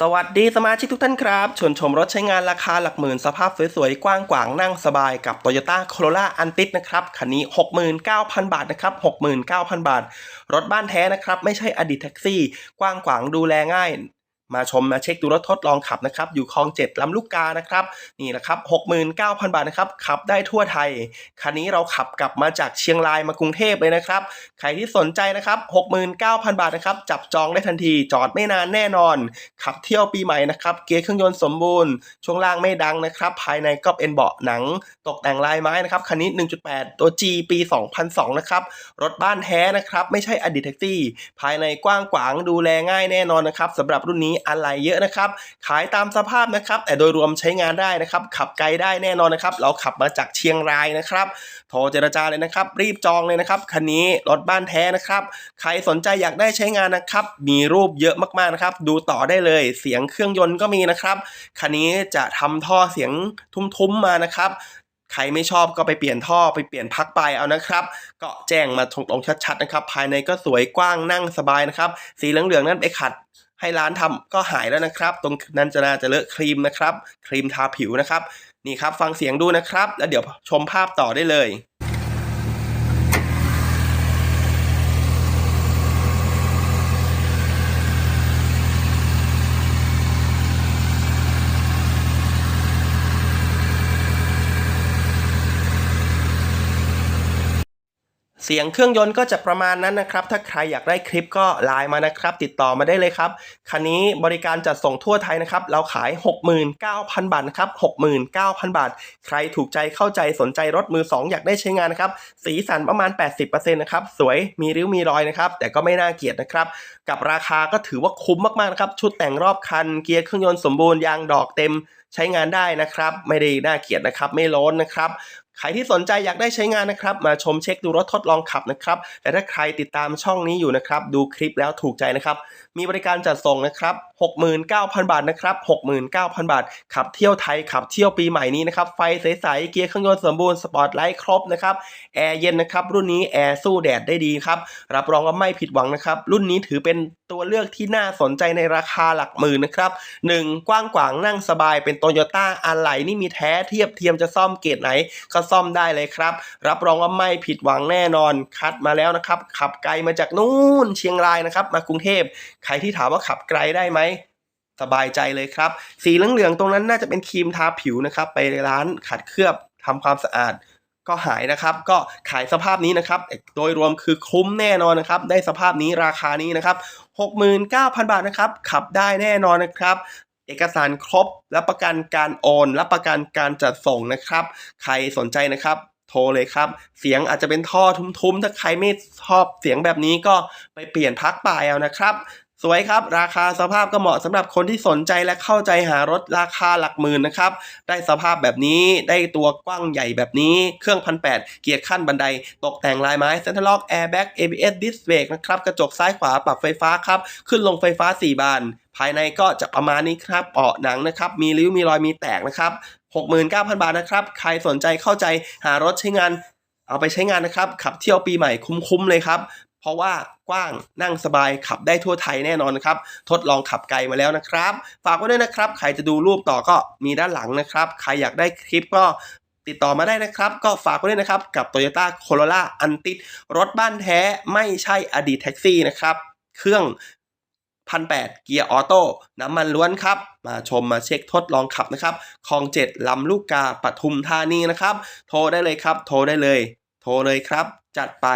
สวัสดีสมาชิกทุกท่านครับชวนชมรถใช้งานราคาหลักหมื่นสภาพสวยๆ กว้างขวางนั่งสบายกับ Toyota Corolla a n t i นะครับคันนี้ 69,000 บาทนะครับ 69,000 บาท รถบ้านแท้นะครับ ไม่ใช่อดีตแท็กซี่ กว้างขวางดูแลง่าย มาชมมาเช็คดูรถทดลองขับนะครับ อยู่คลองเจ็ดลำลูกกานะครับ นี่แหละครับ69,000บาทนะครับ ขับได้ทั่วไทย คันนี้เราขับกลับมาจากเชียงรายมากรุงเทพเลยนะครับ ใครที่สนใจนะครับ69,000บาทนะครับ จับจองได้ทันที จอดไม่นานแน่นอน ขับเที่ยวปีใหม่นะครับ เกียร์เครื่องยนต์สมบูรณ์ ช่วงล่างไม่ดังนะครับ ภายในก็เป็นเบาะหนัง ตกแต่งลายไม้นะครับ คันนี้ 1.8 ตัว G ปี 2002 นะครับ รถบ้านแท้นะครับ ไม่ใช่อดีตแท็กซี่ ภายในกว้างขวางดูแลง่ายแน่นอนนะครับสำหรับรุ่นนี้อะไรเยอะนะครับ ขายตามสภาพนะครับ แต่โดยรวมใช้งานได้นะครับ ขับไกลได้แน่นอนนะครับ เราขับมาจากเชียงรายนะครับ โทรเจรจาเลยนะครับ รีบจองเลยนะครับ คันนี้รถบ้านแท้นะครับ ใครสนใจอยากได้ใช้งานนะครับ มีรูปเยอะมากๆนะครับ ดูต่อได้เลย เสียงเครื่องยนต์ก็มีนะครับ คันนี้จะทำท่อเสียงทุ้มๆมานะครับใครไม่ชอบก็ไปเปลี่ยนท่อไปเปลี่ยนพักไปเอานะครับ ก็แจ้งมาตรงๆชัดๆนะครับ ภายในก็สวยกว้างนั่งสบายนะครับ สีเหลืองๆนั้นไปขัด ให้ร้านทำก็หายแล้วนะครับ ตรงนั้นจะน่าจะเลอะครีมนะครับ ครีมทาผิวนะครับ นี่ครับฟังเสียงดูนะครับ แล้วเดี๋ยวชมภาพต่อได้เลย เสียงเครื่องยนต์ก็จะประมาณนั้นนะครับ ถ้าใครอยากได้คลิปก็ไลน์มานะครับ ติดต่อมาได้เลยครับ คันนี้บริการจัดส่งทั่วไทยนะครับ เราขาย 69,000 บาทนะครับ 69,000 บาท ใครถูกใจเข้าใจสนใจรถมือ 2 อยากได้ใช้งานนะครับ สีสันประมาณ 80%นะครับ สวย มีริ้ว มีรอยนะครับ แต่ก็ไม่น่าเกลียดนะครับ กับราคาก็ถือว่าคุ้มมากๆนะครับ ชุดแต่งรอบคัน เกียร์เครื่องยนต์สมบูรณ์ ยางดอกเต็ม ใช้งานได้นะครับ ไม่ได้น่าเกลียดนะครับ ไม่ล้นนะครับ ใครที่สนใจอยากได้ใช้งานนะครับ มาชมเช็คดูรถทดลองขับนะครับ แต่ถ้าใครติดตามช่องนี้อยู่นะครับ ดูคลิปแล้วถูกใจนะครับ มีบริการจัดส่งนะครับ 69,000 บาทนะครับ 69,000 บาท ขับเที่ยวไทย ขับเที่ยวปีใหม่นี้นะครับ ไฟใสๆ เกียร์เครื่องยนต์สมบูรณ์ สปอร์ตไลท์ครบนะครับ แอร์เย็นนะครับ รุ่นนี้แอร์สู้แดดได้ดีครับ รับรองว่าไม่ผิดหวังนะครับ รุ่นนี้ถือเป็นตัวเลือกที่น่าสนใจในราคาหลักหมื่นนะครับ 1. กว้างขวางนั่งสบาย เป็นโตโยต้าอะไหล่นี่มีแท้เทียบเทียมจะซ่อมเกรดไหนก็ซ่อมได้เลยครับ รับรองว่าไม่ผิดหวังแน่นอนคัดมาแล้วนะครับ ขับไกลมาจากนู่นเชียงรายนะครับ มากรุงเทพใครที่ถามว่าขับไกลได้ไหมสบายใจเลยครับ สีเหลืองๆตรงนั้นน่าจะเป็นครีมทาผิวนะครับ ไปร้านขัดเคลือบทำความสะอาดก็หายนะครับ ก็ขายสภาพนี้นะครับ โดยรวมคือคุ้มแน่นอนนะครับ ได้สภาพนี้ราคานี้นะครับ 69,000 บาทนะครับ ขับได้แน่นอนนะครับ เอกสารครบ รับประกันการโอน รับประกันการจัดส่งนะครับ ใครสนใจนะครับโทรเลยครับ เสียงอาจจะเป็นท่อทุ้มๆ ถ้าใครไม่ชอบเสียงแบบนี้ก็ไปเปลี่ยนพักปลายเอานะครับ สวยครับ ราคาสภาพก็เหมาะสำหรับคนที่สนใจและเข้าใจหารถราคาหลักหมื่นนะครับ ได้สภาพแบบนี้ได้ตัวกว้างใหญ่แบบนี้ เครื่องพันแเกียร์ขั้นบันได ตกแต่งลายไม้เซ็นทรัลล็อกแอร์แบ็ก ABS ดิสเบรกนะครับ กระจกซ้ายขวาปรับไฟฟ้าครับ ขึ้นลงไฟฟ้า 4 บาน ภายในก็จะประมาณนี้ครับเบาะหนังนะครับ มีริ้วมีรอยมีแตกนะครับ69,000 บาทนะครับ ใครสนใจเข้าใจหารถใช้งานเอาไปใช้งานนะครับ ขับเที่ยวปีใหม่คุ้มๆเลยครับ เพราะว่ากว้างนั่งสบายขับได้ทั่วไทยแน่นอนนะครับ ทดลองขับไกลมาแล้วนะครับ ฝากไว้ด้วยนะครับ ใครจะดูรูปต่อก็มีด้านหลังนะครับ ใครอยากได้คลิปก็ติดต่อมาได้นะครับ ก็ฝากไว้ด้วยนะครับ กับ Toyota Corolla a n t i รถบ้านแท้ไม่ใช่อดีตแท็กซี่นะครับ เครื่องพันแเกียร์ออโต้น้ำมันล้วนครับ มาชมมาเช็คทดลองขับนะครับคลองเจ็ดลำลูกกาปทุมธานีนะครับ โทรได้เลยครับ โทรได้เลย โทรเลยครับ จัดไป